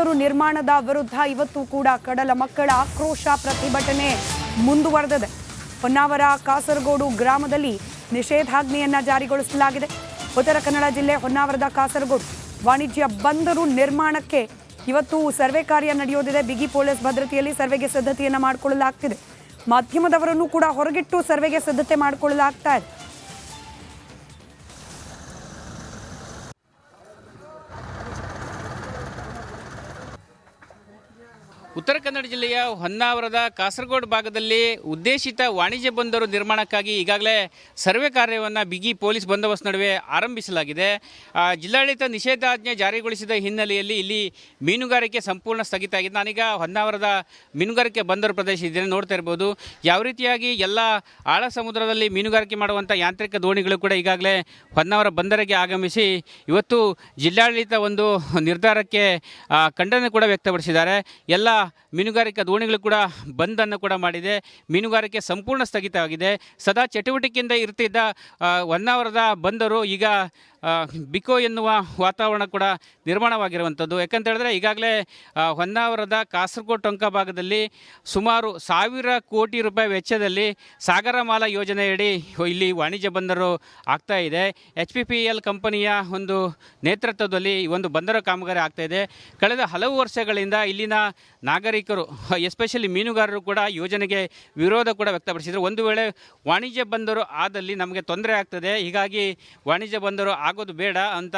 ಬಂದರು ನಿರ್ಮಾಣದ ವಿರುದ್ಧ ಇವತ್ತು ಕೂಡ ಕಡಲ ಮಕ್ಕಳ ಆಕ್ರೋಶ ಪ್ರತಿಭಟನೆ ಮುಂದುವರೆದಿದೆ. ಹೊನ್ನಾವರ, ಕಾಸರಗೋಡು ಗ್ರಾಮದಲ್ಲಿ ನಿಷೇಧಾಜ್ಞೆಯನ್ನ ಜಾರಿಗೊಳಿಸಲಾಗಿದೆ. ಉತ್ತರ ಕನ್ನಡ ಜಿಲ್ಲೆ ಹೊನ್ನಾವರದ ಕಾಸರಗೋಡು ವಾಣಿಜ್ಯ ಬಂದರು ನಿರ್ಮಾಣಕ್ಕೆ ಇವತ್ತು ಸರ್ವೆ ಕಾರ್ಯ ನಡೆಯೋದಿದೆ. ಬಿಗಿ ಪೊಲೀಸ್ ಭದ್ರತೆಯಲ್ಲಿ ಸರ್ವೆಗೆ ಸಿದ್ಧತೆಯನ್ನು ಮಾಡಿಕೊಳ್ಳಲಾಗ್ತಿದೆ. ಮಾಧ್ಯಮದವರನ್ನು ಕೂಡ ಹೊರಗಿಟ್ಟು ಸರ್ವೆಗೆ ಸಿದ್ಧತೆ ಮಾಡಿಕೊಳ್ಳಲಾಗ್ತಾ ಇದೆ. ಉತ್ತರ ಕನ್ನಡ ಜಿಲ್ಲೆಯ ಹೊನ್ನಾವರದ ಕಾಸರಗೋಡು ಭಾಗದಲ್ಲಿ ಉದ್ದೇಶಿತ ವಾಣಿಜ್ಯ ಬಂದರು ನಿರ್ಮಾಣಕ್ಕಾಗಿ ಈಗಾಗಲೇ ಸರ್ವೆ ಕಾರ್ಯವನ್ನು ಬಿಗಿ ಪೊಲೀಸ್ ಬಂದೋಬಸ್ತ್ ನಡುವೆ ಆರಂಭಿಸಲಾಗಿದೆ. ಜಿಲ್ಲಾಡಳಿತ ನಿಷೇಧಾಜ್ಞೆ ಜಾರಿಗೊಳಿಸಿದ ಹಿನ್ನೆಲೆಯಲ್ಲಿ ಇಲ್ಲಿ ಮೀನುಗಾರಿಕೆ ಸಂಪೂರ್ಣ ಸ್ಥಗಿತ ಆಗಿದೆ. ನಾನೀಗ ಹೊನ್ನಾವರದ ಮೀನುಗಾರಿಕೆ ಬಂದರು ಪ್ರದೇಶ ಇದ್ದೇನೆ ನೋಡ್ತಾ ಇರ್ಬೋದು. ಯಾವ ರೀತಿಯಾಗಿ ಎಲ್ಲ ಆಳ ಸಮುದ್ರದಲ್ಲಿ ಮೀನುಗಾರಿಕೆ ಮಾಡುವಂಥ ಯಾಂತ್ರಿಕ ದೋಣಿಗಳು ಕೂಡ ಈಗಾಗಲೇ ಹೊನ್ನಾವರ ಬಂದರಿಗೆ ಆಗಮಿಸಿ ಇವತ್ತು ಜಿಲ್ಲಾಡಳಿತ ಒಂದು ನಿರ್ಧಾರಕ್ಕೆ ಖಂಡನೆ ಕೂಡ ವ್ಯಕ್ತಪಡಿಸಿದ್ದಾರೆ. ಎಲ್ಲ ಮೀನುಗಾರಿಕಾ ದೋಣಿಗಳು ಕೂಡ ಬಂದನ್ನು ಕೂಡ ಮಾಡಿದೆ. ಮೀನುಗಾರಿಕೆ ಸಂಪೂರ್ಣ ಸ್ಥಗಿತವಾಗಿದೆ. ಸದಾ ಚಟುವಟಿಕೆಯಿಂದ ಇರ್ತಿದ್ದ ಹೊನ್ನಾವರದ ಬಂದರು. ಈಗ ಬಿಕೋ ಎನ್ನುವ ವಾತಾವರಣ ಕೂಡ ನಿರ್ಮಾಣವಾಗಿರುವಂಥದ್ದು. ಯಾಕಂತ ಹೇಳಿದ್ರೆ ಈಗಾಗಲೇ ಹೊನ್ನಾವರದ ಕಾಸರಗೋಡು ಟೊಂಕ ಭಾಗದಲ್ಲಿ ಸುಮಾರು ಸಾವಿರ ಕೋಟಿ ರೂಪಾಯಿ ವೆಚ್ಚದಲ್ಲಿ ಸಾಗರಮಾಲಾ ಯೋಜನೆಯಡಿ ಇಲ್ಲಿ ವಾಣಿಜ್ಯ ಬಂದರು ಆಗ್ತಾ ಇದೆ. ಎಚ್ ಪಿ ಪಿ ಎಲ್ ಕಂಪನಿಯ ಒಂದು ನೇತೃತ್ವದಲ್ಲಿ ಈ ಒಂದು ಬಂದರು ಕಾಮಗಾರಿ ಆಗ್ತಾ ಇದೆ. ಕಳೆದ ಹಲವು ವರ್ಷಗಳಿಂದ ಇಲ್ಲಿನ ನಾಗರಿಕರು, ಎಸ್ಪೆಷಲಿ ಮೀನುಗಾರರು ಕೂಡ ಯೋಜನೆಗೆ ವಿರೋಧ ಕೂಡ ವ್ಯಕ್ತಪಡಿಸಿದರು. ಒಂದು ವೇಳೆ ವಾಣಿಜ್ಯ ಬಂದರು ಆದಲ್ಲಿ ನಮಗೆ ತೊಂದರೆ ಆಗ್ತದೆ. ಹೀಗಾಗಿ ವಾಣಿಜ್ಯ ಬಂದರು ಆಗೋದು ಬೇಡ ಅಂತ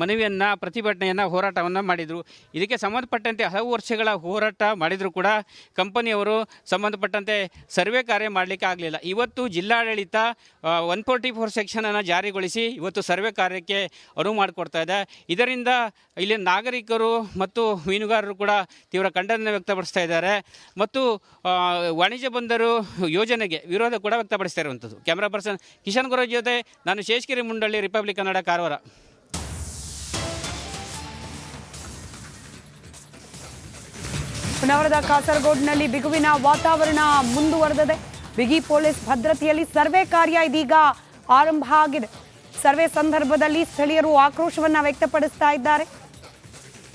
ಮನವಿಯನ್ನು, ಪ್ರತಿಭಟನೆಯನ್ನು, ಹೋರಾಟವನ್ನು ಮಾಡಿದರು. ಇದಕ್ಕೆ ಸಂಬಂಧಪಟ್ಟಂತೆ ಹಲವು ವರ್ಷಗಳ ಹೋರಾಟ ಮಾಡಿದರೂ ಕೂಡ ಕಂಪನಿಯವರು. ಸಂಬಂಧಪಟ್ಟಂತೆ ಸರ್ವೆ ಕಾರ್ಯ ಮಾಡಲಿಕ್ಕೆ ಆಗಲಿಲ್ಲ. ಇವತ್ತು ಜಿಲ್ಲಾಡಳಿತ ಒನ್ ಫೋರ್ಟಿ ಫೋರ್ ಸೆಕ್ಷನನ್ನು ಜಾರಿಗೊಳಿಸಿ ಇವತ್ತು ಸರ್ವೆ ಕಾರ್ಯಕ್ಕೆ ಅನುವು ಮಾಡಿಕೊಡ್ತಾ ಇದೆ. ಇದರಿಂದ ಇಲ್ಲಿ ನಾಗರಿಕರು ಮತ್ತು ಮೀನುಗಾರರು ಕೂಡ ತೀವ್ರ ಖಂಡನೆ ವ್ಯಕ್ತಪಡಿಸ್ತಾ ಇದ್ದಾರೆ. ಮತ್ತು ವಾಣಿಜ್ಯ ಬಂದರು ಯೋಜನೆಗೆ ವಿರೋಧ ಕೂಡ ವ್ಯಕ್ತಪಡಿಸ್ತಾ ಇರುವಂಥದ್ದು. ಕ್ಯಾಮ್ರಾ ಪರ್ಸನ್ ಕಿಶನ್ ಗುರು ಜೊತೆ ನಾನು ಶೇಷಗಿರಿ ಮುಂಡಳ್ಳಿ ರಿಪಬ್ಲಿಕ್ ಕನ್ನಡ ಕಾರವಾರ. ನಗರದ ಕಾಸರಗೋಡಿನಲ್ಲಿ ಬಿಗುವಿನ ವಾತಾವರಣ ಮುಂದುವರೆದಿದೆ. ಬಿಗಿ ಪೊಲೀಸ್ ಭದ್ರತೆಯಲ್ಲಿ ಸರ್ವೆ ಕಾರ್ಯ ಇದೀಗ ಆರಂಭ ಆಗಿದೆ. ಸರ್ವೆ ಸಂದರ್ಭದಲ್ಲಿ ಸ್ಥಳೀಯರು ಆಕ್ರೋಶವನ್ನ ವ್ಯಕ್ತಪಡಿಸ್ತಾ ಇದ್ದಾರೆ.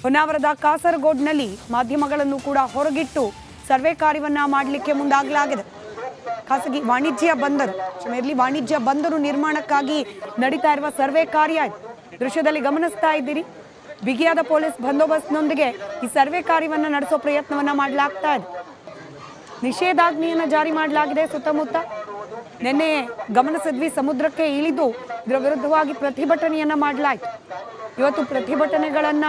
ಹೊನ್ನಾವರದ ಕಾಸರಗೋಡಿನಲ್ಲಿ ಮಾಧ್ಯಮಗಳನ್ನು ಕೂಡ ಹೊರಗಿಟ್ಟು ಸರ್ವೆ ಕಾರ್ಯವನ್ನ ಮಾಡಲಿಕ್ಕೆ ಮುಂದಾಗಲಾಗಿದೆ. ಖಾಸಗಿ ವಾಣಿಜ್ಯ ಬಂದರು. ಕ್ಷಮೆಯಲ್ಲಿ ವಾಣಿಜ್ಯ ಬಂದರು ನಿರ್ಮಾಣಕ್ಕಾಗಿ ನಡೀತಾ ಇರುವ ಸರ್ವೆ ಕಾರ್ಯ ದೃಶ್ಯದಲ್ಲಿ ಗಮನಿಸ್ತಾ ಇದ್ದೀರಿ. ಬಿಗಿಯಾದ ಪೊಲೀಸ್ ಬಂದೋಬಸ್ತ್ನೊಂದಿಗೆ ಈ ಸರ್ವೆ ಕಾರ್ಯವನ್ನು ನಡೆಸೋ ಪ್ರಯತ್ನವನ್ನ ಮಾಡಲಾಗ್ತಾ ಇದೆ. ನಿಷೇಧಾಜ್ಞೆಯನ್ನ ಜಾರಿ ಮಾಡಲಾಗಿದೆ ಸುತ್ತಮುತ್ತ. ನಿನ್ನೆ ಗಮನಿಸಿದ್ವಿ ಸಮುದ್ರಕ್ಕೆ ಇಳಿದು ಇದರ ವಿರುದ್ಧವಾಗಿ ಪ್ರತಿಭಟನೆಯನ್ನ ಮಾಡಲಾಯಿತು. ಇವತ್ತು ಪ್ರತಿಭಟನೆಗಳನ್ನ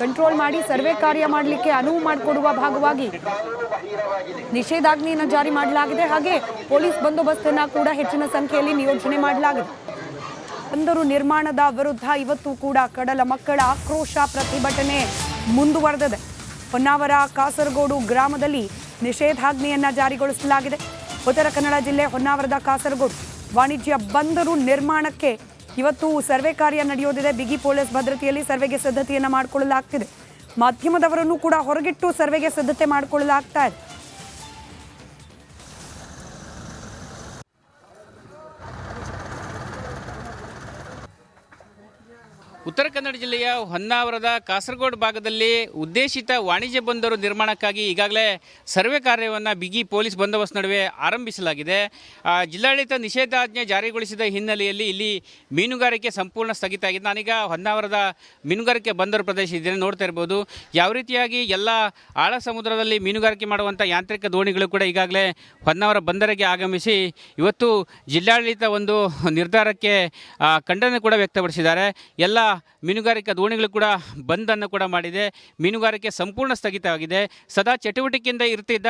ಕಂಟ್ರೋಲ್ ಮಾಡಿ ಸರ್ವೆ ಕಾರ್ಯ ಮಾಡಲಿಕ್ಕೆ ಅನುವು ಮಾಡಿಕೊಡುವ ಭಾಗವಾಗಿ ನಿಷೇಧಾಜ್ಞೆಯನ್ನು ಜಾರಿ ಮಾಡಲಾಗಿದೆ. ಹಾಗೆ ಪೊಲೀಸ್ ಬಂದೋಬಸ್ತನ್ನು ಕೂಡ ಹೆಚ್ಚಿನ ಸಂಖ್ಯೆಯಲ್ಲಿ ನಿಯೋಜನೆ ಮಾಡಲಾಗಿದೆ. ಬಂದರು ನಿರ್ಮಾಣದ ವಿರುದ್ಧ ಇವತ್ತು ಕೂಡ ಕಡಲ ಮಕ್ಕಳ ಆಕ್ರೋಶ ಪ್ರತಿಭಟನೆ ಮುಂದುವರೆದಿದೆ. ಹೊನ್ನಾವರ, ಕಾಸರಗೋಡು ಗ್ರಾಮದಲ್ಲಿ ನಿಷೇಧಾಜ್ಞೆಯನ್ನು ಜಾರಿಗೊಳಿಸಲಾಗಿದೆ. ಉತ್ತರ ಕನ್ನಡ ಜಿಲ್ಲೆ ಹೊನ್ನಾವರದ ಕಾಸರಗೋಡು ವಾಣಿಜ್ಯ ಬಂದರು ನಿರ್ಮಾಣಕ್ಕೆ ಇವತ್ತು ಸರ್ವೆ ಕಾರ್ಯ ನಡೆಯೋದಿದೆ. ಬಿಗಿ ಪೊಲೀಸ್ ಭದ್ರತೆಯಲ್ಲಿ ಸರ್ವೆಗೆ ಸಿದ್ಧತೆಯನ್ನು ಮಾಡಿಕೊಳ್ಳಲಾಗ್ತಿದೆ. ಮಾಧ್ಯಮದವರನ್ನು ಕೂಡ ಹೊರಗಿಟ್ಟು ಸರ್ವೆಗೆ ಸಿದ್ಧತೆ ಮಾಡಿಕೊಳ್ಳಲಾಗ್ತಾ ಇದೆ. ಉತ್ತರ ಕನ್ನಡ ಜಿಲ್ಲೆಯ ಹೊನ್ನಾವರದ ಕಾಸರಗೋಡು ಭಾಗದಲ್ಲಿ ಉದ್ದೇಶಿತ ವಾಣಿಜ್ಯ ಬಂದರು ನಿರ್ಮಾಣಕ್ಕಾಗಿ ಈಗಾಗಲೇ ಸರ್ವೆ ಕಾರ್ಯವನ್ನು ಬಿಗಿ ಪೊಲೀಸ್ ಬಂದೋಬಸ್ತ್ ನಡುವೆ ಆರಂಭಿಸಲಾಗಿದೆ. ಜಿಲ್ಲಾಡಳಿತ ನಿಷೇಧಾಜ್ಞೆ ಜಾರಿಗೊಳಿಸಿದ ಹಿನ್ನೆಲೆಯಲ್ಲಿ ಇಲ್ಲಿ ಮೀನುಗಾರಿಕೆ ಸಂಪೂರ್ಣ ಸ್ಥಗಿತ ಆಗಿದೆ. ನಾನೀಗ ಹೊನ್ನಾವರದ ಮೀನುಗಾರಿಕೆ ಬಂದರು ಪ್ರದೇಶ ಇದ್ದೇನೆ ನೋಡ್ತಾ ಇರ್ಬೋದು. ಯಾವ ರೀತಿಯಾಗಿ ಎಲ್ಲ ಆಳ ಸಮುದ್ರದಲ್ಲಿ ಮೀನುಗಾರಿಕೆ ಮಾಡುವಂಥ ಯಾಂತ್ರಿಕ ದೋಣಿಗಳು ಕೂಡ ಈಗಾಗಲೇ ಹೊನ್ನಾವರ ಬಂದರಿಗೆ ಆಗಮಿಸಿ ಇವತ್ತು ಜಿಲ್ಲಾಡಳಿತ ಒಂದು ನಿರ್ಧಾರಕ್ಕೆ ಖಂಡನೆ ಕೂಡ ವ್ಯಕ್ತಪಡಿಸಿದ್ದಾರೆ. ಎಲ್ಲ ಮೀನುಗಾರಿಕಾ ದೋಣಿಗಳು ಕೂಡ ಬಂದನ್ನು ಕೂಡ ಮಾಡಿದೆ. ಮೀನುಗಾರಿಕೆ ಸಂಪೂರ್ಣ ಸ್ಥಗಿತವಾಗಿದೆ ಸದಾ ಚಟುವಟಿಕೆಯಿಂದ ಇರ್ತಿದ್ದ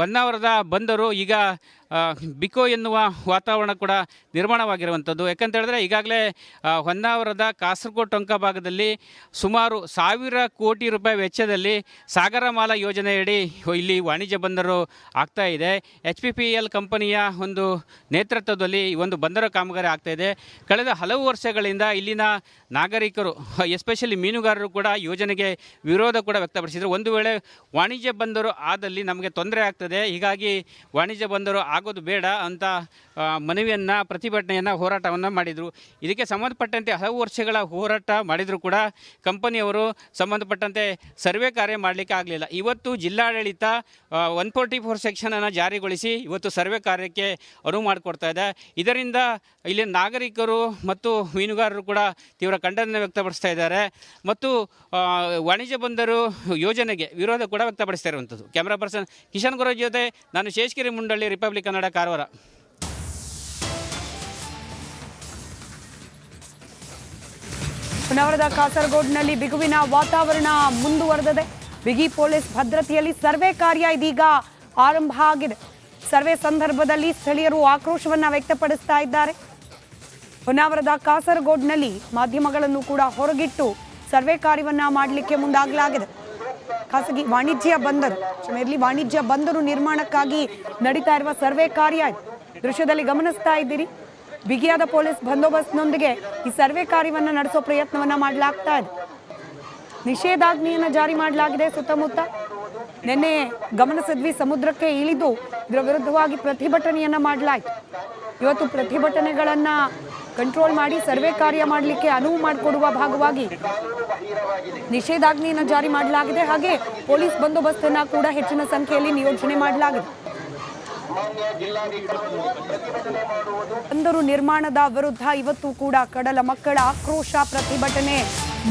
ಹೊನ್ನಾವರದ ಬಂದರು. ಈಗ ಬಿಕೋ ಎನ್ನುವ ವಾತಾವರಣ ಕೂಡ ನಿರ್ಮಾಣವಾಗಿರುವಂಥದ್ದು. ಯಾಕಂತ ಹೇಳಿದ್ರೆ ಈಗಾಗಲೇ ಹೊನ್ನಾವರದ ಕಾಸರಗೋಡು ಟೊಂಕ ಭಾಗದಲ್ಲಿ ಸುಮಾರು ಸಾವಿರ ಕೋಟಿ ರೂಪಾಯಿ ವೆಚ್ಚದಲ್ಲಿ ಸಾಗರಮಾಲಾ ಯೋಜನೆಯಡಿ ಇಲ್ಲಿ ವಾಣಿಜ್ಯ ಬಂದರು ಆಗ್ತಾ ಇದೆ. ಎಚ್ ಪಿ ಪಿ ಎಲ್ ಕಂಪನಿಯ ಒಂದು ನೇತೃತ್ವದಲ್ಲಿ ಈ ಒಂದು ಬಂದರು ಕಾಮಗಾರಿ ಆಗ್ತಾ ಇದೆ. ಕಳೆದ ಹಲವು ವರ್ಷಗಳಿಂದ ಇಲ್ಲಿನ ನಾಗರಿಕರು ಎಸ್ಪೆಷಲಿ ಮೀನುಗಾರರು ಕೂಡ ಯೋಜನೆಗೆ ವಿರೋಧ ಕೂಡ ವ್ಯಕ್ತಪಡಿಸಿದರು. ಒಂದು ವೇಳೆ ವಾಣಿಜ್ಯ ಬಂದರು ಆದಲ್ಲಿ ನಮಗೆ ತೊಂದರೆ ಆಗ್ತದೆ, ಹೀಗಾಗಿ ವಾಣಿಜ್ಯ ಬಂದರು ಆಗೋದು ಬೇಡ ಅಂತ ಮನವಿಯನ್ನು, ಪ್ರತಿಭಟನೆಯನ್ನು, ಹೋರಾಟವನ್ನು ಮಾಡಿದರು. ಇದಕ್ಕೆ ಸಂಬಂಧಪಟ್ಟಂತೆ ಹಲವು ವರ್ಷಗಳ ಹೋರಾಟ ಮಾಡಿದರೂ ಕೂಡ ಕಂಪನಿಯವರು. ಸಂಬಂಧಪಟ್ಟಂತೆ ಸರ್ವೆ ಕಾರ್ಯ ಮಾಡಲಿಕ್ಕೆ ಆಗಲಿಲ್ಲ. ಇವತ್ತು ಜಿಲ್ಲಾಡಳಿತ ಒನ್ ಫೋರ್ಟಿ ಫೋರ್ ಸೆಕ್ಷನನ್ನು ಜಾರಿಗೊಳಿಸಿ ಇವತ್ತು ಸರ್ವೆ ಕಾರ್ಯಕ್ಕೆ ಅನುವು ಮಾಡಿಕೊಡ್ತಾ ಇದೆ. ಇದರಿಂದ ಇಲ್ಲಿ ನಾಗರಿಕರು ಮತ್ತು ಮೀನುಗಾರರು ಕೂಡ ತೀವ್ರ ಖಂಡನೆ ವ್ಯಕ್ತಪಡಿಸ್ತಾ ಇದ್ದಾರೆ. ಮತ್ತು ವಾಣಿಜ್ಯ ಬಂದರು ಯೋಜನೆಗೆ ವಿರೋಧ ಕೂಡ ವ್ಯಕ್ತಪಡಿಸ್ತಾ ಇರುವಂಥದ್ದು. ಕ್ಯಾಮ್ರಾ ಪರ್ಸನ್ ಕಿಶನ್ ಗುರು ಜೊತೆ ನಾನು ಶೇಷಗಿರಿ ಮುಂಡಳ್ಳಿ, ರಿಪಬ್ಲಿಕ್ ಕನ್ನಡ ಕಾರವಾರ. ನಗರದ ಕಾಸರಗೋಡಿನಲ್ಲಿ ಬಿಗುವಿನ ವಾತಾವರಣ ಮುಂದುವರೆದಿದೆ. ಬಿಗಿ ಪೊಲೀಸ್ ಭದ್ರತೆಯಲ್ಲಿ ಸರ್ವೆ ಕಾರ್ಯ ಇದೀಗ ಆರಂಭ ಆಗಿದೆ. ಸರ್ವೆ ಸಂದರ್ಭದಲ್ಲಿ ಸ್ಥಳೀಯರು ಆಕ್ರೋಶವನ್ನು ವ್ಯಕ್ತಪಡಿಸ್ತಾ ಇದ್ದಾರೆ. ಹೊನ್ನಾವರದ ಕಾಸರಗೋಡ್ನಲ್ಲಿ ಮಾಧ್ಯಮಗಳನ್ನು ಕೂಡ ಹೊರಗಿಟ್ಟು ಸರ್ವೆ ಕಾರ್ಯವನ್ನ ಮಾಡಲಿಕ್ಕೆ ಮುಂದಾಗಲಾಗಿದೆ. ಖಾಸಗಿ ವಾಣಿಜ್ಯ ಬಂದರು. ಇರಲಿ, ವಾಣಿಜ್ಯ ಬಂದರು ನಿರ್ಮಾಣಕ್ಕಾಗಿ ನಡೀತಾ ಇರುವ ಸರ್ವೆ ಕಾರ್ಯ ದೃಶ್ಯದಲ್ಲಿ ಗಮನಿಸ್ತಾ ಇದ್ದೀರಿ. ಬಿಗಿಯಾದ ಪೊಲೀಸ್ ಬಂದೋಬಸ್ತ್ನೊಂದಿಗೆ ಈ ಸರ್ವೆ ಕಾರ್ಯವನ್ನ ನಡೆಸೋ ಪ್ರಯತ್ನವನ್ನ ಮಾಡಲಾಗ್ತಾ ಇದೆ. ನಿಷೇಧಾಜ್ಞೆಯನ್ನ ಜಾರಿ ಮಾಡಲಾಗಿದೆ ಸುತ್ತಮುತ್ತ. ನಿನ್ನೆ ಗಮನಿಸಿದ್ವಿ ಸಮುದ್ರಕ್ಕೆ ಇಳಿದು ಇದರ ವಿರುದ್ಧವಾಗಿ ಪ್ರತಿಭಟನೆಯನ್ನ ಮಾಡಲಾಯಿತು. ಇವತ್ತು ಪ್ರತಿಭಟನೆಗಳನ್ನ ಕಂಟ್ರೋಲ್ ಮಾಡಿ ಸರ್ವೆ ಕಾರ್ಯ ಮಾಡಲಿಕ್ಕೆ ಅನುವು ಮಾಡಿಕೊಡುವ ಭಾಗವಾಗಿ ನಿಷೇಧಾಜ್ಞೆಯನ್ನು ಜಾರಿ ಮಾಡಲಾಗಿದೆ. ಹಾಗೆ ಪೊಲೀಸ್ ಬಂದೋಬಸ್ತನ್ನ ಕೂಡ ಹೆಚ್ಚಿನ ಸಂಖ್ಯೆಯಲ್ಲಿ ನಿಯೋಜನೆ ಮಾಡಲಾಗಿದೆ. ಬಂದರು ನಿರ್ಮಾಣದ ವಿರುದ್ಧ ಇವತ್ತು ಕೂಡ ಕಡಲ ಮಕ್ಕಳ ಆಕ್ರೋಶ ಪ್ರತಿಭಟನೆ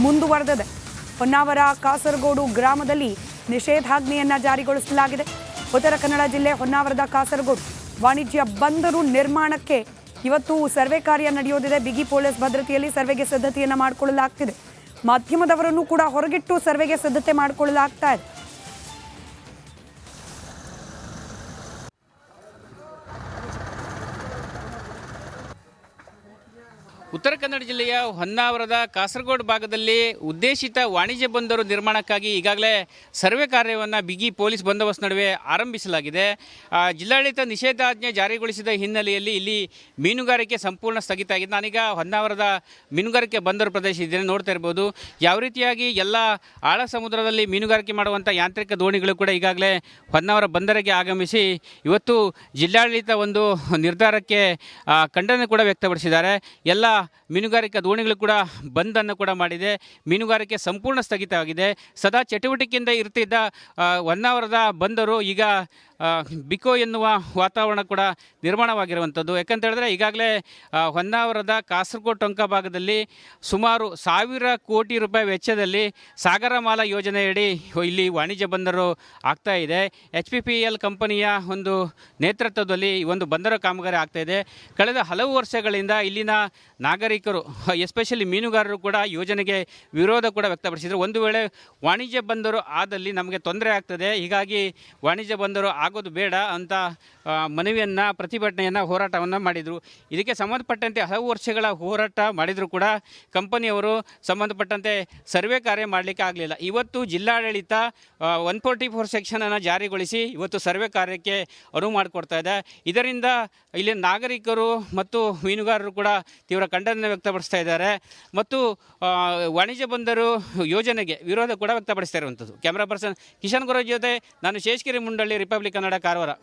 ಮುಂದುವರೆದಿದೆ. ಹೊನ್ನಾವರ, ಕಾಸರಗೋಡು ಗ್ರಾಮದಲ್ಲಿ ನಿಷೇಧಾಜ್ಞೆಯನ್ನ ಜಾರಿಗೊಳಿಸಲಾಗಿದೆ. ಉತ್ತರ ಕನ್ನಡ ಜಿಲ್ಲೆ ಹೊನ್ನಾವರದ ಕಾಸರಗೋಡು ವಾಣಿಜ್ಯ ಬಂದರು ನಿರ್ಮಾಣಕ್ಕೆ ಇವತ್ತು ಸರ್ವೆ ಕಾರ್ಯ ನಡೆಯೋದಿದೆ. ಬಿಗಿ ಪೊಲೀಸ್ ಭದ್ರತೆಯಲ್ಲಿ ಸರ್ವೆಗೆ ಸಿದ್ಧತೆಯನ್ನು ಮಾಡಿಕೊಳ್ಳಲಾಗ್ತಿದೆ. ಮಾಧ್ಯಮದವರನ್ನು ಕೂಡ ಹೊರಗಿಟ್ಟು ಸರ್ವೆಗೆ ಸಿದ್ಧತೆ ಮಾಡಿಕೊಳ್ಳಲಾಗ್ತಾ ಇದೆ. ಉತ್ತರ ಕನ್ನಡ ಜಿಲ್ಲೆಯ ಹೊನ್ನಾವರದ ಕಾಸರಗೋಡು ಭಾಗದಲ್ಲಿ ಉದ್ದೇಶಿತ ವಾಣಿಜ್ಯ ಬಂದರು ನಿರ್ಮಾಣಕ್ಕಾಗಿ ಈಗಾಗಲೇ ಸರ್ವೆ ಕಾರ್ಯವನ್ನು ಬಿಗಿ ಪೊಲೀಸ್ ಬಂದೋಬಸ್ತ್ ನಡುವೆ ಆರಂಭಿಸಲಾಗಿದೆ. ಜಿಲ್ಲಾಡಳಿತ ನಿಷೇಧಾಜ್ಞೆ ಜಾರಿಗೊಳಿಸಿದ ಹಿನ್ನೆಲೆಯಲ್ಲಿ ಇಲ್ಲಿ ಮೀನುಗಾರಿಕೆ ಸಂಪೂರ್ಣ ಸ್ಥಗಿತ ಆಗಿದೆ. ನಾನೀಗ ಹೊನ್ನಾವರದ ಮೀನುಗಾರಿಕೆ ಬಂದರು ಪ್ರದೇಶ ಇದ್ದೇನೆ, ನೋಡ್ತಾ ಇರ್ಬೋದು. ಯಾವ ರೀತಿಯಾಗಿ ಎಲ್ಲ ಆಳ ಸಮುದ್ರದಲ್ಲಿ ಮೀನುಗಾರಿಕೆ ಮಾಡುವಂಥ ಯಾಂತ್ರಿಕ ದೋಣಿಗಳು ಕೂಡ ಈಗಾಗಲೇ ಹೊನ್ನಾವರ ಬಂದರಿಗೆ ಆಗಮಿಸಿ ಇವತ್ತು ಜಿಲ್ಲಾಡಳಿತ ಒಂದು ನಿರ್ಧಾರಕ್ಕೆ ಖಂಡನೆ ಕೂಡ ವ್ಯಕ್ತಪಡಿಸಿದ್ದಾರೆ. ಎಲ್ಲ ಮೀನುಗಾರಿಕಾ ದೋಣಿಗಳು ಕೂಡ ಬಂದನ್ನು ಕೂಡ ಮಾಡಿದೆ. ಮೀನುಗಾರಿಕೆ ಸಂಪೂರ್ಣ ಸ್ಥಗಿತವಾಗಿದೆ ಸದಾ ಚಟುವಟಿಕೆಯಿಂದ ಇರ್ತಿದ್ದ ಹೊನ್ನಾವರದ ಬಂದರು. ಈಗ ಬಿಕೋ ಎನ್ನುವ ವಾತಾವರಣ ಕೂಡ ನಿರ್ಮಾಣವಾಗಿರುವಂಥದ್ದು. ಯಾಕಂತ ಹೇಳಿದ್ರೆ ಈಗಾಗಲೇ ಹೊನ್ನಾವರದ ಕಾಸರಗೋಡು ಟೊಂಕ ಭಾಗದಲ್ಲಿ ಸುಮಾರು ಸಾವಿರ ಕೋಟಿ ರೂಪಾಯಿ ವೆಚ್ಚದಲ್ಲಿ ಸಾಗರಮಾಲಾ ಯೋಜನೆಯಡಿ ಇಲ್ಲಿ ವಾಣಿಜ್ಯ ಬಂದರು ಆಗ್ತಾ ಇದೆ. ಎಚ್ ಪಿ ಪಿ ಎಲ್ ಕಂಪನಿಯ ಒಂದು ನೇತೃತ್ವದಲ್ಲಿ ಈ ಒಂದು ಬಂದರು ಕಾಮಗಾರಿ ಆಗ್ತಾ ಇದೆ. ಕಳೆದ ಹಲವು ವರ್ಷಗಳಿಂದ ಇಲ್ಲಿನ ನಾಗರಿಕರು ಎಸ್ಪೆಷಲಿ ಮೀನುಗಾರರು ಕೂಡ ಯೋಜನೆಗೆ ವಿರೋಧ ಕೂಡ ವ್ಯಕ್ತಪಡಿಸಿದರು. ಒಂದು ವೇಳೆ ವಾಣಿಜ್ಯ ಬಂದರು ಆದಲ್ಲಿ ನಮಗೆ ತೊಂದರೆ ಆಗ್ತದೆ, ಹೀಗಾಗಿ ವಾಣಿಜ್ಯ ಬಂದರು ಆಗೋದು ಬೇಡ ಅಂತ ಮನವಿಯನ್ನು, ಪ್ರತಿಭಟನೆಯನ್ನು, ಹೋರಾಟವನ್ನು ಮಾಡಿದರು. ಇದಕ್ಕೆ ಸಂಬಂಧಪಟ್ಟಂತೆ ಹಲವು ವರ್ಷಗಳ ಹೋರಾಟ ಮಾಡಿದರೂ ಕೂಡ ಕಂಪನಿಯವರು. ಸಂಬಂಧಪಟ್ಟಂತೆ ಸರ್ವೆ ಕಾರ್ಯ ಮಾಡಲಿಕ್ಕೆ ಆಗಲಿಲ್ಲ. ಇವತ್ತು ಜಿಲ್ಲಾಡಳಿತ ಒನ್ ಫೋರ್ಟಿ ಫೋರ್ ಸೆಕ್ಷನನ್ನು ಜಾರಿಗೊಳಿಸಿ ಇವತ್ತು ಸರ್ವೆ ಕಾರ್ಯಕ್ಕೆ ಅನುವು ಮಾಡಿಕೊಡ್ತಾ ಇದೆ. ಇದರಿಂದ ಇಲ್ಲಿ ನಾಗರಿಕರು ಮತ್ತು ಮೀನುಗಾರರು ಕೂಡ ತೀವ್ರ ಖಂಡನೆ ವ್ಯಕ್ತಪಡಿಸ್ತಾ ಇದ್ದಾರೆ. ಮತ್ತು ವಾಣಿಜ್ಯ ಬಂದರು ಯೋಜನೆಗೆ ವಿರೋಧ ಕೂಡ ವ್ಯಕ್ತಪಡಿಸ್ತಾ ಇರುವಂಥದ್ದು. ಕ್ಯಾಮ್ರಾ ಪರ್ಸನ್ ಕಿಶನ್ ಗುರು ಜೊತೆ ನಾನು ಶೇಷಗಿರಿ ಮುಂಡಳ್ಳಿ, ರಿಪಬ್ಲಿಕ್ ಕನ್ನಡ ಕಾರವಾರ.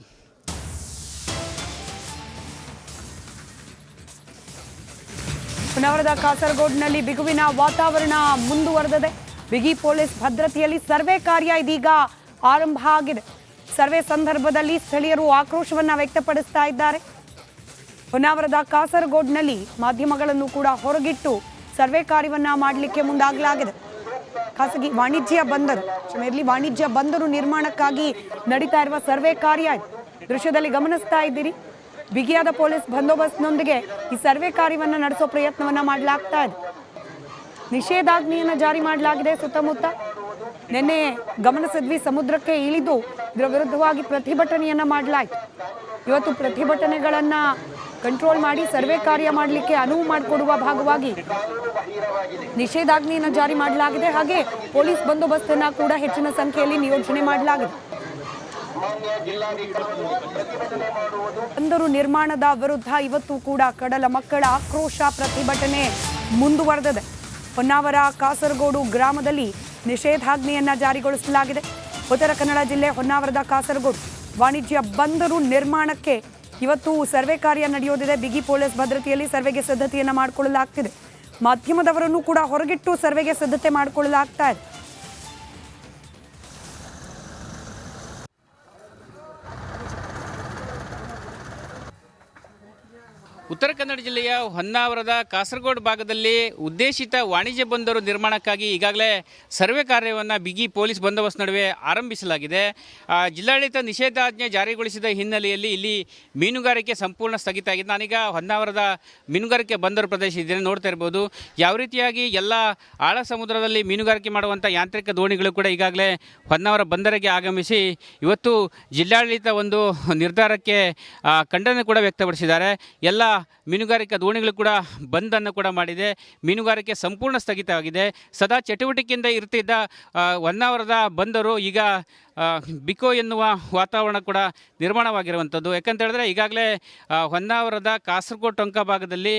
ನಗರದ ಕಾಸರಗೋಡಿನಲ್ಲಿ ಬಿಗುವಿನ ವಾತಾವರಣ ಮುಂದುವರೆದಿದೆ. ಬಿಗಿ ಪೊಲೀಸ್ ಭದ್ರತೆಯಲ್ಲಿ ಸರ್ವೆ ಕಾರ್ಯ ಇದೀಗ ಆರಂಭ ಆಗಿದೆ. ಸರ್ವೆ ಸಂದರ್ಭದಲ್ಲಿ ಸ್ಥಳೀಯರು ಆಕ್ರೋಶವನ್ನು ವ್ಯಕ್ತಪಡಿಸ್ತಾ ಇದ್ದಾರೆ. ಹೊನ್ನಾವರದ ಕಾಸರಗೋಡ್ನಲ್ಲಿ ಮಾಧ್ಯಮಗಳನ್ನು ಕೂಡ ಹೊರಗಿಟ್ಟು ಸರ್ವೆ ಕಾರ್ಯವನ್ನ ಮಾಡಲಿಕ್ಕೆ ಮುಂದಾಗಲಾಗಿದೆ. ಖಾಸಗಿ ವಾಣಿಜ್ಯ ಬಂದರು. ಇರಲಿ, ವಾಣಿಜ್ಯ ಬಂದರು ನಿರ್ಮಾಣಕ್ಕಾಗಿ ನಡೀತಾ ಇರುವ ಸರ್ವೆ ಕಾರ್ಯ ದೃಶ್ಯದಲ್ಲಿ ಗಮನಿಸ್ತಾ ಇದ್ದೀರಿ. ಬಿಗಿಯಾದ ಪೊಲೀಸ್ ಬಂದೋಬಸ್ತ್ನೊಂದಿಗೆ ಈ ಸರ್ವೆ ಕಾರ್ಯವನ್ನು ನಡೆಸೋ ಪ್ರಯತ್ನವನ್ನ ಮಾಡಲಾಗ್ತಾ ಇದೆ. ನಿಷೇಧಾಜ್ಞೆಯನ್ನ ಜಾರಿ ಮಾಡಲಾಗಿದೆ ಸುತ್ತಮುತ್ತ. ನಿನ್ನೆ ಗಮನಿಸಿದ್ವಿ ಸಮುದ್ರಕ್ಕೆ ಇಳಿದು ಇದರ ವಿರುದ್ಧವಾಗಿ ಪ್ರತಿಭಟನೆಯನ್ನ ಮಾಡಲಾಯಿತು. ಇವತ್ತು ಪ್ರತಿಭಟನೆಗಳನ್ನು ಕಂಟ್ರೋಲ್ ಮಾಡಿ, ಸರ್ವೆ ಕಾರ್ಯ ಮಾಡಲಿಕ್ಕೆ ಅನುವು ಮಾಡಿಕೊಡುವ ಭಾಗವಾಗಿ ನಿಷೇಧಾಜ್ಞೆಯನ್ನು ಜಾರಿ ಮಾಡಲಾಗಿದೆ. ಹಾಗೆ ಪೊಲೀಸ್ ಬಂದೋಬಸ್ತನ್ನು ಕೂಡ ಹೆಚ್ಚಿನ ಸಂಖ್ಯೆಯಲ್ಲಿ ನಿಯೋಜನೆ ಮಾಡಲಾಗಿದೆ. ಬಂದರು ನಿರ್ಮಾಣದ ವಿರುದ್ಧ ಇವತ್ತು ಕೂಡ ಕಡಲ ಮಕ್ಕಳ ಆಕ್ರೋಶ ಪ್ರತಿಭಟನೆ ಮುಂದುವರೆದಿದೆ. ಹೊನ್ನಾವರ, ಕಾಸರಗೋಡು ಗ್ರಾಮದಲ್ಲಿ ನಿಷೇಧಾಜ್ಞೆಯನ್ನು ಜಾರಿಗೊಳಿಸಲಾಗಿದೆ. ಉತ್ತರ ಕನ್ನಡ ಜಿಲ್ಲೆ ಹೊನ್ನಾವರದ ಕಾಸರಗೋಡು. ವಾಣಿಜ್ಯ ಬಂದರು ನಿರ್ಮಾಣಕ್ಕೆ. ಇವತ್ತು ಸರ್ವೆ ಕಾರ್ಯ ನಡೆಯೋದಿದೆ. ಬಿಗಿ ಪೊಲೀಸ್ ಭದ್ರತೆಯಲ್ಲಿ ಸರ್ವೆಗೆ ಸಿದ್ಧತೆಯನ್ನು ಮಾಡಿಕೊಳ್ಳಲಾಗ್ತಿದೆ. ಮಾಧ್ಯಮದವರನ್ನು ಕೂಡ ಹೊರಗಿಟ್ಟು ಸರ್ವೆಗೆ ಸಿದ್ಧತೆ ಮಾಡಿಕೊಳ್ಳಲಾಗ್ತಾ ಇದೆ. ಉತ್ತರ ಕನ್ನಡ ಜಿಲ್ಲೆಯ ಹೊನ್ನಾವರದ ಕಾಸರಗೋಡು ಭಾಗದಲ್ಲಿ ಉದ್ದೇಶಿತ ವಾಣಿಜ್ಯ ಬಂದರು ನಿರ್ಮಾಣಕ್ಕಾಗಿ ಈಗಾಗಲೇ ಸರ್ವೆ ಕಾರ್ಯವನ್ನು ಬಿಗಿ ಪೊಲೀಸ್ ಬಂದೋಬಸ್ತ್ ನಡುವೆ ಆರಂಭಿಸಲಾಗಿದೆ. ಜಿಲ್ಲಾಡಳಿತ ನಿಷೇಧಾಜ್ಞೆ ಜಾರಿಗೊಳಿಸಿದ ಹಿನ್ನೆಲೆಯಲ್ಲಿ ಇಲ್ಲಿ ಮೀನುಗಾರಿಕೆ ಸಂಪೂರ್ಣ ಸ್ಥಗಿತ ಆಗಿದೆ. ನಾನೀಗ ಹೊನ್ನಾವರದ ಮೀನುಗಾರಿಕೆ ಬಂದರು ಪ್ರದೇಶ ಇದ್ದೇನೆ ನೋಡ್ತಾ ಇರ್ಬೋದು. ಯಾವ ರೀತಿಯಾಗಿ ಎಲ್ಲ ಆಳ ಸಮುದ್ರದಲ್ಲಿ ಮೀನುಗಾರಿಕೆ ಮಾಡುವಂಥ ಯಾಂತ್ರಿಕ ದೋಣಿಗಳು ಕೂಡ ಈಗಾಗಲೇ ಹೊನ್ನಾವರ ಬಂದರಿಗೆ ಆಗಮಿಸಿ ಇವತ್ತು ಜಿಲ್ಲಾಡಳಿತ ಒಂದು ನಿರ್ಧಾರಕ್ಕೆ ಖಂಡನೆ ಕೂಡ ವ್ಯಕ್ತಪಡಿಸಿದ್ದಾರೆ. ಎಲ್ಲ ಮೀನುಗಾರಿಕಾ ದೋಣಿಗಳು ಕೂಡ ಬಂದನ್ನು ಕೂಡ ಮಾಡಿದೆ. ಮೀನುಗಾರಿಕೆ ಸಂಪೂರ್ಣ ಸ್ಥಗಿತವಾಗಿದೆ ಸದಾ ಚಟುವಟಿಕೆಯಿಂದ ಇರ್ತಿದ್ದ ಹೊನ್ನಾವರದ ಬಂದರು. ಈಗ ಬಿಕೋ ಎನ್ನುವ ವಾತಾವರಣ ಕೂಡ ನಿರ್ಮಾಣವಾಗಿರುವಂಥದ್ದು. ಯಾಕಂತ ಹೇಳಿದ್ರೆ ಈಗಾಗಲೇ ಹೊನ್ನಾವರದ ಕಾಸರಗೋಡು ಟೊಂಕ ಭಾಗದಲ್ಲಿ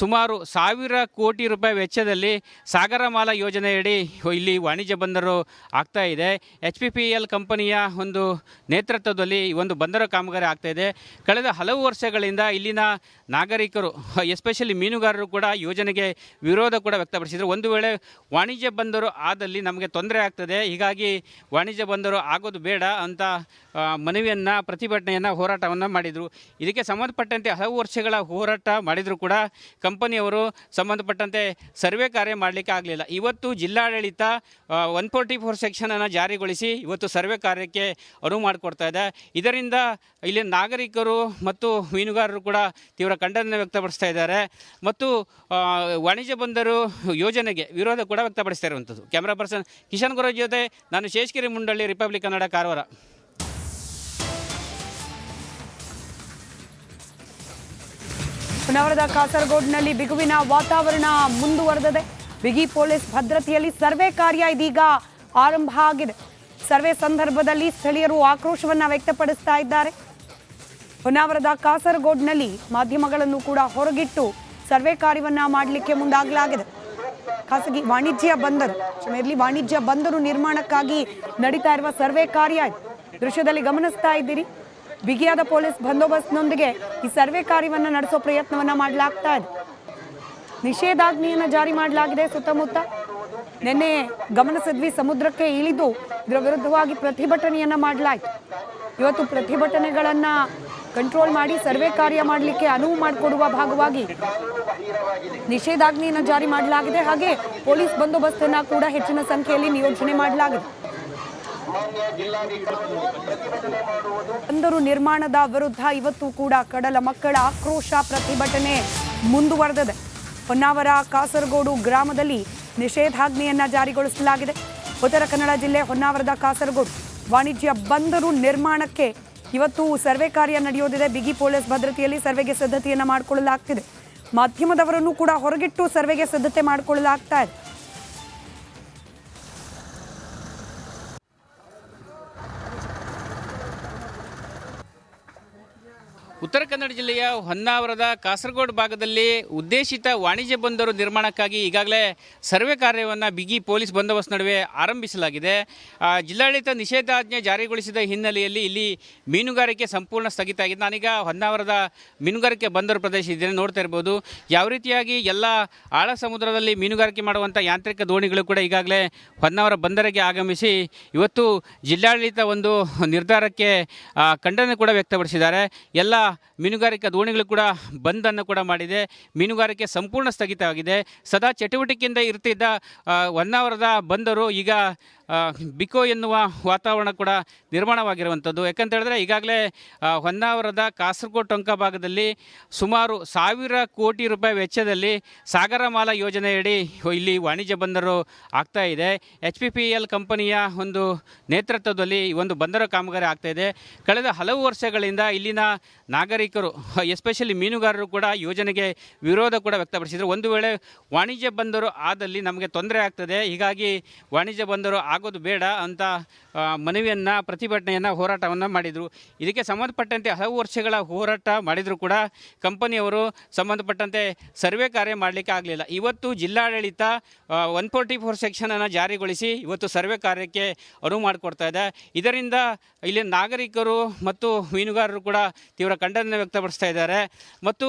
ಸುಮಾರು ಸಾವಿರ ಕೋಟಿ ರೂಪಾಯಿ ವೆಚ್ಚದಲ್ಲಿ ಸಾಗರಮಾಲಾ ಯೋಜನೆಯಡಿ ಇಲ್ಲಿ ವಾಣಿಜ್ಯ ಬಂದರು ಆಗ್ತಾ ಇದೆ. ಎಚ್ ಪಿ ಪಿ ಎಲ್ ಕಂಪನಿಯ ಒಂದು ನೇತೃತ್ವದಲ್ಲಿ ಈ ಒಂದು ಬಂದರು ಕಾಮಗಾರಿ ಆಗ್ತಾ ಇದೆ. ಕಳೆದ ಹಲವು ವರ್ಷಗಳಿಂದ ಇಲ್ಲಿನ ನಾಗರಿಕರು ಎಸ್ಪೆಷಲಿ ಮೀನುಗಾರರು ಕೂಡ ಯೋಜನೆಗೆ ವಿರೋಧ ಕೂಡ ವ್ಯಕ್ತಪಡಿಸಿದರು. ಒಂದು ವೇಳೆ ವಾಣಿಜ್ಯ ಬಂದರು ಆದಲ್ಲಿ ನಮಗೆ ತೊಂದರೆ ಆಗ್ತದೆ, ಹೀಗಾಗಿ ವಾಣಿಜ್ಯ ಬಂದರು ಆಗೋದು ಬೇಡ ಅಂತ ಮನವಿಯನ್ನು, ಪ್ರತಿಭಟನೆಯನ್ನು, ಹೋರಾಟವನ್ನು ಮಾಡಿದರು. ಇದಕ್ಕೆ ಸಂಬಂಧಪಟ್ಟಂತೆ ಹಲವು ವರ್ಷಗಳ ಹೋರಾಟ ಮಾಡಿದರೂ ಕೂಡ ಕಂಪನಿಯವರು. ಸಂಬಂಧಪಟ್ಟಂತೆ ಸರ್ವೆ ಕಾರ್ಯ ಮಾಡಲಿಕ್ಕೆ ಆಗಲಿಲ್ಲ. ಇವತ್ತು ಜಿಲ್ಲಾಡಳಿತ ಒನ್ ಫೋರ್ಟಿ ಫೋರ್ ಸೆಕ್ಷನನ್ನು ಜಾರಿಗೊಳಿಸಿ ಇವತ್ತು ಸರ್ವೆ ಕಾರ್ಯಕ್ಕೆ ಅನುವು ಮಾಡಿಕೊಡ್ತಾ ಇದೆ. ಇದರಿಂದ ಇಲ್ಲಿ ನಾಗರಿಕರು ಮತ್ತು ಮೀನುಗಾರರು ಕೂಡ ತೀವ್ರ ಖಂಡನೆ ವ್ಯಕ್ತಪಡಿಸ್ತಾ ಇದ್ದಾರೆ. ಮತ್ತು ವಾಣಿಜ್ಯ ಬಂದರು ಯೋಜನೆಗೆ ವಿರೋಧ ಕೂಡ ವ್ಯಕ್ತಪಡಿಸ್ತಾ ಇರುವಂಥದ್ದು. ಕ್ಯಾಮ್ರಾ ಪರ್ಸನ್ ಕಿಶನ್ ಗುರು ಜೊತೆ ನಾನು ಶೇಷಗಿರಿ ಮುಂಡಳ್ಳಿ, ರಿಪಬ್ಲಿಕ್ ಕನ್ನಡ ಕಾರವಾರ. ನಗರದ ಕಾಸರಗೋಡಿನಲ್ಲಿ ಬಿಗುವಿನ ವಾತಾವರಣ ಮುಂದುವರೆದಿದೆ. ಬಿಗಿ ಪೊಲೀಸ್ ಭದ್ರತೆಯಲ್ಲಿ ಸರ್ವೆ ಕಾರ್ಯ ಇದೀಗ ಆರಂಭ ಆಗಿದೆ. ಸರ್ವೆ ಸಂದರ್ಭದಲ್ಲಿ ಸ್ಥಳೀಯರು ಆಕ್ರೋಶವನ್ನು ವ್ಯಕ್ತಪಡಿಸ್ತಾ ಇದ್ದಾರೆ. ಹೊನ್ನಾವರದ ಕಾಸರಗೋಡ್ನಲ್ಲಿ ಮಾಧ್ಯಮಗಳನ್ನು ಕೂಡ ಹೊರಗಿಟ್ಟು ಸರ್ವೆ ಕಾರ್ಯವನ್ನ ಮಾಡಲಿಕ್ಕೆ ಮುಂದಾಗಲಾಗಿದೆ. ಖಾಸಗಿ ವಾಣಿಜ್ಯ ಬಂದರು. ಇರಲಿ, ವಾಣಿಜ್ಯ ಬಂದರು ನಿರ್ಮಾಣಕ್ಕಾಗಿ ನಡೀತಾ ಇರುವ ಸರ್ವೆ ಕಾರ್ಯ ದೃಶ್ಯದಲ್ಲಿ ಗಮನಿಸ್ತಾ ಇದ್ದೀರಿ. ಬಿಗಿಯಾದ ಪೊಲೀಸ್ ಬಂದೋಬಸ್ತ್ನೊಂದಿಗೆ ಈ ಸರ್ವೆ ಕಾರ್ಯವನ್ನ ನಡೆಸೋ ಪ್ರಯತ್ನವನ್ನ ಮಾಡಲಾಗ್ತಾ ಇದೆ. ನಿಷೇಧಾಜ್ಞೆಯನ್ನ ಜಾರಿ ಮಾಡಲಾಗಿದೆ ಸುತ್ತಮುತ್ತ. ನಿನ್ನೆ ಗಮನಿಸಿದ್ವಿ ಸಮುದ್ರಕ್ಕೆ ಇಳಿದು ಇದರ ವಿರುದ್ಧವಾಗಿ ಪ್ರತಿಭಟನೆಯನ್ನ ಮಾಡಲಾಯಿತು. ಇವತ್ತು ಪ್ರತಿಭಟನೆಗಳನ್ನ ಕಂಟ್ರೋಲ್ ಮಾಡಿ ಸರ್ವೆ ಕಾರ್ಯ ಮಾಡಲಿಕ್ಕೆ ಅನುವು ಮಾಡಿಕೊಡುವ ಭಾಗವಾಗಿ ನಿಷೇಧಾಜ್ಞೆಯನ್ನು ಜಾರಿ ಮಾಡಲಾಗಿದೆ. ಹಾಗೆ ಪೊಲೀಸ್ ಬಂದೋಬಸ್ತನ್ನ ಕೂಡ ಹೆಚ್ಚಿನ ಸಂಖ್ಯೆಯಲ್ಲಿ ನಿಯೋಜನೆ ಮಾಡಲಾಗಿದೆ. ಬಂದರು ನಿರ್ಮಾಣದ ವಿರುದ್ಧ ಇವತ್ತು ಕೂಡ ಕಡಲ ಮಕ್ಕಳ ಆಕ್ರೋಶ ಪ್ರತಿಭಟನೆ ಮುಂದುವರೆದಿದೆ. ಹೊನ್ನಾವರ, ಕಾಸರಗೋಡು ಗ್ರಾಮದಲ್ಲಿ ನಿಷೇಧಾಜ್ಞೆಯನ್ನ ಜಾರಿಗೊಳಿಸಲಾಗಿದೆ. ಉತ್ತರ ಕನ್ನಡ ಜಿಲ್ಲೆ ಹೊನ್ನಾವರದ ಕಾಸರಗೋಡು ವಾಣಿಜ್ಯ ಬಂದರು ನಿರ್ಮಾಣಕ್ಕೆ ಇವತ್ತು ಸರ್ವೆ ಕಾರ್ಯ ನಡೆಯೋದಿದೆ. ಬಿಗಿ ಪೊಲೀಸ್ ಭದ್ರತೆಯಲ್ಲಿ ಸರ್ವೆಗೆ ಸಿದ್ಧತೆಯನ್ನು ಮಾಡಿಕೊಳ್ಳಲಾಗ್ತಿದೆ. ಮಾಧ್ಯಮದವರನ್ನು ಕೂಡ ಹೊರಗಿಟ್ಟು ಸರ್ವೆಗೆ ಸಿದ್ಧತೆ ಮಾಡಿಕೊಳ್ಳಲಾಗ್ತಾ ಇದೆ. ಉತ್ತರ ಕನ್ನಡ ಜಿಲ್ಲೆಯ ಹೊನ್ನಾವರದ ಕಾಸರಗೋಡು ಭಾಗದಲ್ಲಿ ಉದ್ದೇಶಿತ ವಾಣಿಜ್ಯ ಬಂದರು ನಿರ್ಮಾಣಕ್ಕಾಗಿ ಈಗಾಗಲೇ ಸರ್ವೆ ಕಾರ್ಯವನ್ನು ಬಿಗಿ ಪೊಲೀಸ್ ಬಂದೋಬಸ್ತ್ ನಡುವೆ ಆರಂಭಿಸಲಾಗಿದೆ. ಜಿಲ್ಲಾಡಳಿತ ನಿಷೇಧಾಜ್ಞೆ ಜಾರಿಗೊಳಿಸಿದ ಹಿನ್ನೆಲೆಯಲ್ಲಿ ಇಲ್ಲಿ ಮೀನುಗಾರಿಕೆ ಸಂಪೂರ್ಣ ಸ್ಥಗಿತ ಆಗಿದೆ. ನಾನೀಗ ಹೊನ್ನಾವರದ ಮೀನುಗಾರಿಕೆ ಬಂದರು ಪ್ರದೇಶ ಇದ್ದೇನೆ, ನೋಡ್ತಾ ಇರ್ಬೋದು. ಯಾವ ರೀತಿಯಾಗಿ ಎಲ್ಲ ಆಳ ಸಮುದ್ರದಲ್ಲಿ ಮೀನುಗಾರಿಕೆ ಮಾಡುವಂಥ ಯಾಂತ್ರಿಕ ದೋಣಿಗಳು ಕೂಡ ಈಗಾಗಲೇ ಹೊನ್ನಾವರ ಬಂದರಿಗೆ ಆಗಮಿಸಿ ಇವತ್ತು ಜಿಲ್ಲಾಡಳಿತ ಒಂದು ನಿರ್ಧಾರಕ್ಕೆ ಖಂಡನೆ ಕೂಡ ವ್ಯಕ್ತಪಡಿಸಿದ್ದಾರೆ. ಎಲ್ಲ ಮೀನುಗಾರಿಕಾ ದೋಣಿಗಳು ಕೂಡ ಬಂದನ್ನು ಕೂಡ ಮಾಡಿದೆ. ಮೀನುಗಾರಿಕೆ ಸಂಪೂರ್ಣ ಸ್ಥಗಿತವಾಗಿದೆ ಸದಾ ಚಟುವಟಿಕೆಯಿಂದ ಇರ್ತಿದ್ದ ಹೊನ್ನಾವರದ ಬಂದರು. ಈಗ ಬಿಕೋ ಎನ್ನುವ ವಾತಾವರಣ ಕೂಡ ನಿರ್ಮಾಣವಾಗಿರುವಂಥದ್ದು. ಯಾಕಂತ ಹೇಳಿದ್ರೆ ಈಗಾಗಲೇ ಹೊನ್ನಾವರದ ಕಾಸರಗೋಡು ಟೊಂಕ ಭಾಗದಲ್ಲಿ ಸುಮಾರು ಸಾವಿರ ಕೋಟಿ ರೂಪಾಯಿ ವೆಚ್ಚದಲ್ಲಿ ಸಾಗರಮಾಲಾ ಯೋಜನೆಯಡಿ ಇಲ್ಲಿ ವಾಣಿಜ್ಯ ಬಂದರು ಆಗ್ತಾ ಇದೆ. ಎಚ್ ಪಿ ಪಿ ಎಲ್ ಕಂಪನಿಯ ಒಂದು ನೇತೃತ್ವದಲ್ಲಿ ಈ ಒಂದು ಬಂದರು ಕಾಮಗಾರಿ ಆಗ್ತಾ ಇದೆ. ಕಳೆದ ಹಲವು ವರ್ಷಗಳಿಂದ ಇಲ್ಲಿನ ನಾಗರಿಕರು ಎಸ್ಪೆಷಲಿ ಮೀನುಗಾರರು ಕೂಡ ಯೋಜನೆಗೆ ವಿರೋಧ ಕೂಡ ವ್ಯಕ್ತಪಡಿಸಿದರು. ಒಂದು ವೇಳೆ ವಾಣಿಜ್ಯ ಬಂದರು ಆದಲ್ಲಿ ನಮಗೆ ತೊಂದರೆ ಆಗ್ತದೆ, ಹೀಗಾಗಿ ವಾಣಿಜ್ಯ ಬಂದರು ಆಗೋದು ಬೇಡ ಅಂತ ಮನವಿಯನ್ನು, ಪ್ರತಿಭಟನೆಯನ್ನು, ಹೋರಾಟವನ್ನು ಮಾಡಿದರು. ಇದಕ್ಕೆ ಸಂಬಂಧಪಟ್ಟಂತೆ ಹಲವು ವರ್ಷಗಳ ಹೋರಾಟ ಮಾಡಿದರೂ ಕೂಡ ಕಂಪನಿಯವರು. ಸಂಬಂಧಪಟ್ಟಂತೆ ಸರ್ವೆ ಕಾರ್ಯ ಮಾಡಲಿಕ್ಕೆ ಆಗಲಿಲ್ಲ. ಇವತ್ತು ಜಿಲ್ಲಾಡಳಿತ ಒನ್ ಫೋರ್ಟಿ ಫೋರ್ ಸೆಕ್ಷನನ್ನು ಜಾರಿಗೊಳಿಸಿ ಇವತ್ತು ಸರ್ವೆ ಕಾರ್ಯಕ್ಕೆ ಅನುವು ಮಾಡಿಕೊಡ್ತಾ ಇದೆ. ಇದರಿಂದ ಇಲ್ಲಿ ನಾಗರಿಕರು ಮತ್ತು ಮೀನುಗಾರರು ಕೂಡ ತೀವ್ರ ಖಂಡನೆ ವ್ಯಕ್ತಪಡಿಸ್ತಾ ಇದ್ದಾರೆ. ಮತ್ತು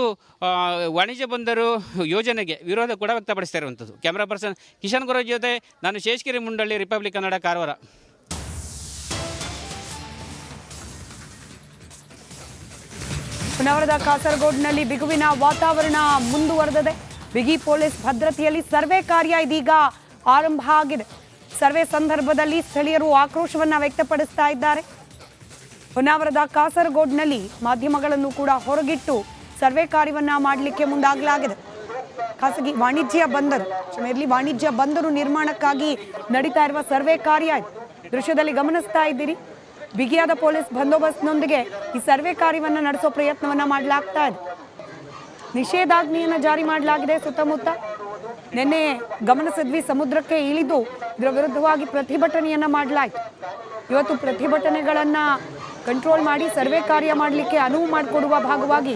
ವಾಣಿಜ್ಯ ಬಂದರು ಯೋಜನೆಗೆ ವಿರೋಧ ಕೂಡ ವ್ಯಕ್ತಪಡಿಸ್ತಾ ಇರುವಂಥದ್ದು. ಕ್ಯಾಮ್ರಾ ಪರ್ಸನ್ ಕಿಶನ್ ಗುರು ಜೊತೆ ನಾನು ಶೇಷಗಿರಿ ಮುಂಡಳ್ಳಿ, ರಿಪಬ್ಲಿಕ್ ಕನ್ನಡ ಕಾರವಾರ. ನಗರದ ಕಾಸರಗೋಡಿನಲ್ಲಿ ಬಿಗುವಿನ ವಾತಾವರಣ ಮುಂದುವರೆದಿದೆ. ಬಿಗಿ ಪೊಲೀಸ್ ಭದ್ರತೆಯಲ್ಲಿ ಸರ್ವೆ ಕಾರ್ಯ ಇದೀಗ ಆರಂಭ ಆಗಿದೆ. ಸರ್ವೆ ಸಂದರ್ಭದಲ್ಲಿ ಸ್ಥಳೀಯರು ಆಕ್ರೋಶವನ್ನು ವ್ಯಕ್ತಪಡಿಸ್ತಾ ಇದ್ದಾರೆ. ಹೊನ್ನಾವರದ ಕಾಸರಗೋಡ್ನಲ್ಲಿ ಮಾಧ್ಯಮಗಳನ್ನು ಕೂಡ ಹೊರಗಿಟ್ಟು ಸರ್ವೆ ಕಾರ್ಯವನ್ನ ಮಾಡಲಿಕ್ಕೆ ಮುಂದಾಗಲಾಗಿದೆ. ಖಾಸಗಿ ವಾಣಿಜ್ಯ ಬಂದರು. ಇರಲಿ, ವಾಣಿಜ್ಯ ಬಂದರು ನಿರ್ಮಾಣಕ್ಕಾಗಿ ನಡೀತಾ ಇರುವ ಸರ್ವೆ ಕಾರ್ಯ ದೃಶ್ಯದಲ್ಲಿ ಗಮನಿಸ್ತಾ ಇದ್ದೀರಿ. ಬಿಗಿಯಾದ ಪೊಲೀಸ್ ಬಂದೋಬಸ್ತ್ನೊಂದಿಗೆ ಈ ಸರ್ವೆ ಕಾರ್ಯವನ್ನು ನಡೆಸೋ ಪ್ರಯತ್ನವನ್ನ ಮಾಡಲಾಗ್ತಾ ಇದೆ. ನಿಷೇಧಾಜ್ಞೆಯನ್ನ ಜಾರಿ ಮಾಡಲಾಗಿದೆ ಸುತ್ತಮುತ್ತ. ನಿನ್ನೆ ಗಮನಿಸಿದ್ವಿ ಸಮುದ್ರಕ್ಕೆ ಇಳಿದು ಇದರ ವಿರುದ್ಧವಾಗಿ ಪ್ರತಿಭಟನೆಯನ್ನ ಮಾಡಲಾಯಿತು. ಇವತ್ತು ಪ್ರತಿಭಟನೆಗಳನ್ನು ಕಂಟ್ರೋಲ್ ಮಾಡಿ ಸರ್ವೆ ಕಾರ್ಯ ಮಾಡಲಿಕ್ಕೆ ಅನುವು ಮಾಡಿಕೊಡುವ ಭಾಗವಾಗಿ